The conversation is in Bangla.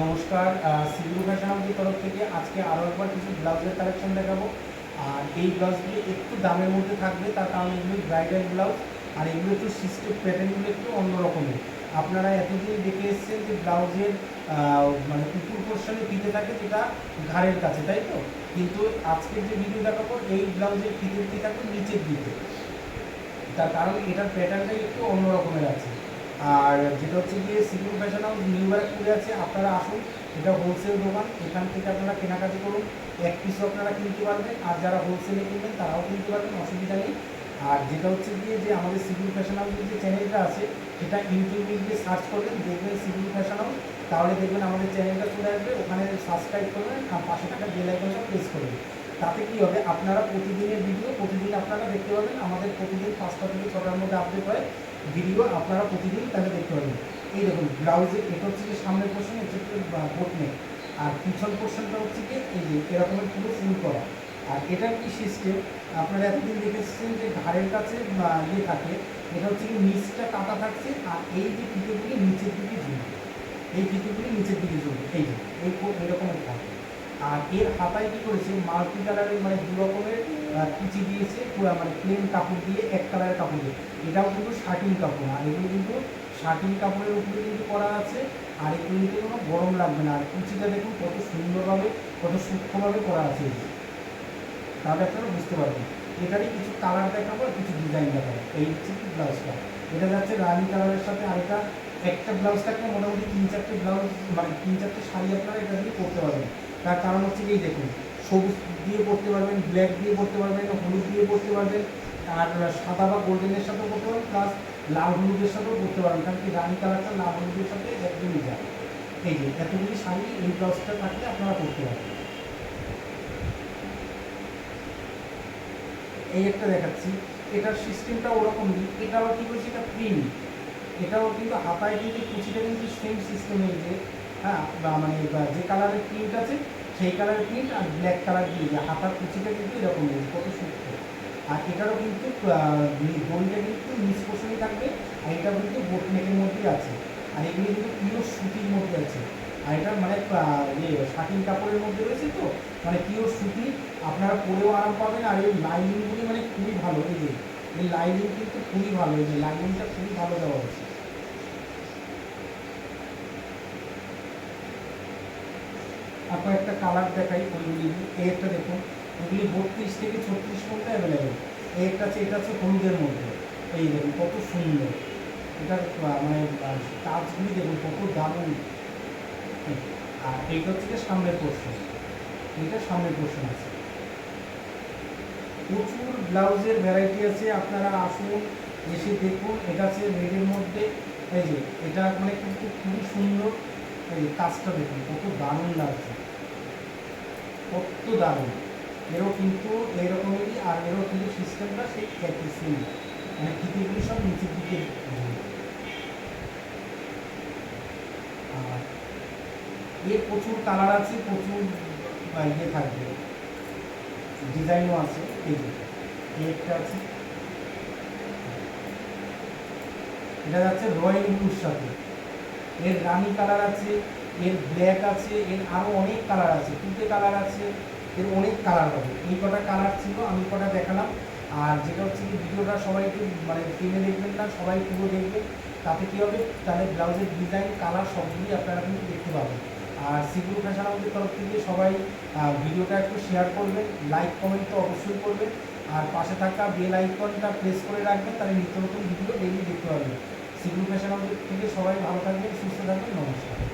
নমস্কার সিভিল ফ্যাশন তরফ থেকে আজকে আরও একবার কিছু ব্লাউজের কালেকশন দেখাবো। আর এই ব্লাউজগুলি একটু দামের মধ্যে থাকবে, তার কারণ এগুলো ব্রাইডাল ব্লাউজ, আর এগুলো একটু সিস্টেম প্যাটার্নগুলো একটু অন্য রকমের। আপনারা এতদিন দেখে এসেছেন যে ব্লাউজের মানে উপর পোর্শনে ফিতে থাকে যেটা ঘাড়ের কাছে, তাই তো? কিন্তু আজকের যে ভিডিও দেখাবো, এই ব্লাউজের ফিতের দিয়ে থাকবে নিচের দিকে। তার কারণ এটার প্যাটার্নটাই একটু অন্য রকমের আছে। আর যেটা হচ্ছে গিয়ে সিভিল ফ্যাশন হাউস নিউ ব্যারাকপুরে আছে, আপনারা আসুন, এটা হোলসেল দোকান, এখান থেকে আপনারা কেনাকাটি করুন, এক পিসও আপনারা কিনতে পারবেন, আর যারা হোলসেলে কিনবেন তারাও কিনতে পারবেন, অসুবিধা নেই। আর যেটা হচ্ছে গিয়ে যে আমাদের সিভিল ফ্যাশন হাউসের যে চ্যানেলটা আছে, সেটা ইউটিউবে গিয়ে সার্চ করবেন, দেখবেন সিভিল ফ্যাশন হাউস তাহলে দেখবেন আমাদের চ্যানেলটা চলে আসবে, ওখানে সাবস্ক্রাইব করবেন, আর পাশে থাকা বেল আইকনটা প্রেস করবেন। তাতে কী হবে? আপনারা প্রতিদিনের ভিডিও প্রতিদিন আপনারা দেখতে পাবেন, আমাদের প্রতিদিন পাঁচটা থেকে ছটার মধ্যে আপডেট হয়। ভিডিও আপনারা প্রতিদিন তাহলে দেখতে পাবেন। এই দেখুন ব্লাউজে এটা হচ্ছে যে সামনের পোর্শন হচ্ছে বোট নেক আর পিছন পোর্শনটা হচ্ছে কি এই যে, এরকমের পুরো ফুল করা। আর এটার কি সিস্টেম আপনারা এতদিন দেখেছেন যে ঘাড়ের কাছে ইয়ে থাকে, এটা হচ্ছে কি নিচটা কাটা থাকছে, আর এই যে ফিতেগুলি নিচের দিকে ঝুলবে। এই ফিতেগুলি নিচের দিকে ঝুলবে। এই যে, এই এরকমের থাকে আর এর হাতায় কি করেছে? মাল্টি কালারের মানে দু রকমের কুচি দিয়েছে, পুরো মানে প্লেন কাপড় দিয়ে এক কালারের কাপড় দিয়ে। এটাও কিন্তু শার্টিং কাপড় আর এগুলো কিন্তু শার্টিং কাপড়ের উপরে কিন্তু করা আছে, আর এগুলো কিন্তু কোনো গরম লাগবে না। আর কুচিটা দেখুন কত সুন্দরভাবে, কত সূক্ষ্মভাবে করা আছে। তাহলে আপনারা বুঝতে পারবেন। এটারই কিছু কালার দেখাবো আর কিছু ডিজাইন দেখাবো। এই হচ্ছে কি ব্লাউজটা এটা যাচ্ছে রানি কালারের সাথে আরেকটা, একটা ব্লাউজ থাকলে মোটামুটি তিন চারটে ব্লাউজ মানে তিন চারটে শাড়ি আপনারা এটা দিয়ে পরতে পারবেন। তার কারণ হচ্ছে কি দেখুন, সবুজ দিয়ে পড়তে পারবেন ব্ল্যাক দিয়ে পড়তে পারবেন, হলুদ দিয়ে পড়তে পারবেন, আর সাদা বা গোল্ডেনের সাথেও পরতে পারবেন প্লাস লাল হলুদের সাথেও পড়তে পারবেন, কারণ কি রানী কালারটা লাল হলুদের সাথে একদমই যায়। এই যে এতগুলি শাড়ি এই ব্লাউজটা থাকলে আপনারা পড়তে পারবেন। এই একটা দেখাচ্ছি, এটার সিস্টেমটা ওরকমই এটা আবার কী বলছে, এটা প্রিন্ট এটাও কিন্তু হাতায় কিন্তু কুচিটা কিন্তু সেম সিস্টেমের যে হ্যাঁ মানে যে কালারের প্রিন্ট আছে, সেই কালারের প্রিন্ট আর ব্ল্যাক কালার দিয়ে হাতার কুচিটা কিন্তু এরকম নেই, কত সূক্ষ্ম আর এটারও কিন্তু দড়িটা কিন্তু নিচ থাকবে, আর এটা কিন্তু বোট নেকের মধ্যেই আছে। আর এগুলি কিন্তু পিওর সুতির মধ্যে আছে। আর এটা মানে ইয়ে শাটিন কাপড়ের মধ্যে রয়েছে তো মানে পিওর সুতি, আপনারা পরেও আরাম পাবেন। আর এই লাইনিংগুলি মানে খুবই ভালো, এই যে, এই লাইনিং কিন্তু খুবই ভালো, এই যে লাইনিংটা খুবই ভালো দেওয়া হয়েছে। আপনার একটা কালার দেখাই ওইগুলি এই একটা দেখুন। এগুলি বত্রিশ থেকে ছত্রিশ পর্যন্ত অ্যাভেলেবেল এই একটা আছে, এটা হচ্ছে হলুদের মধ্যে। এই দেখুন, কত সুন্দর। এটার মানে কাজগুলি দেখুন, কত দারুণ। আর এইটা হচ্ছে সামনের পোর্শন এটা সামনের পোর্শন আছে। প্রচুর ব্লাউজের ভ্যারাইটি আছে। আপনারা আসুন, এসে দেখুন। এটা আছে রেডের মধ্যে। এই যে, এটা মানে কিন্তু খুবই সুন্দর। এই কাজটা দেখুন, কত দারুণ লাগছে। কত দারুণ। এরও কিন্তু এইরকমেরই আর এরও কিন্তু সিস্টেমটা সেই একই সেম মানে ফিতিগুলি সব নিচের দিকে। আর এর প্রচুর কালার আছে, প্রচুর ইয়ে থাকবে। ডিজাইনও আছে, এই যে একটা আছে। এটা যাচ্ছে রয়্যাল ব্লুর সাথে এর রানি কালার আছে, এর ব্ল্যাক আছে, এর আরও অনেক কালার আছে তুতে কালার আছে, এর অনেক কালার হবে। এই কটা কালার ছিল, আমি কটা দেখালাম। আর যেটা হচ্ছে কি, ভিডিওটা সবাই একটু মানে টেনে দেখবেন না, সবাই পুরো দেখবেন। তাতে কী হবে? তাহলে ব্লাউজের ডিজাইন কালার সবগুলি আপনারা কিন্তু দেখতে পাবেন। আর সিগুলো ফ্যাশন আমাদের তরফ থেকে সবাই ভিডিওটা একটু শেয়ার করবেন লাইক কমেন্ট তো অবশ্যই করবেন। আর পাশে থাকা বেল আইকনটা প্রেস করে রাখবেন, তাহলে নিত্য নতুন ভিডিও ডেইলি দেখতে পারবেন সিগুলো ফ্যাশন থেকে সবাই ভালো থাকবেন সুস্থ থাকবেন নমস্কার।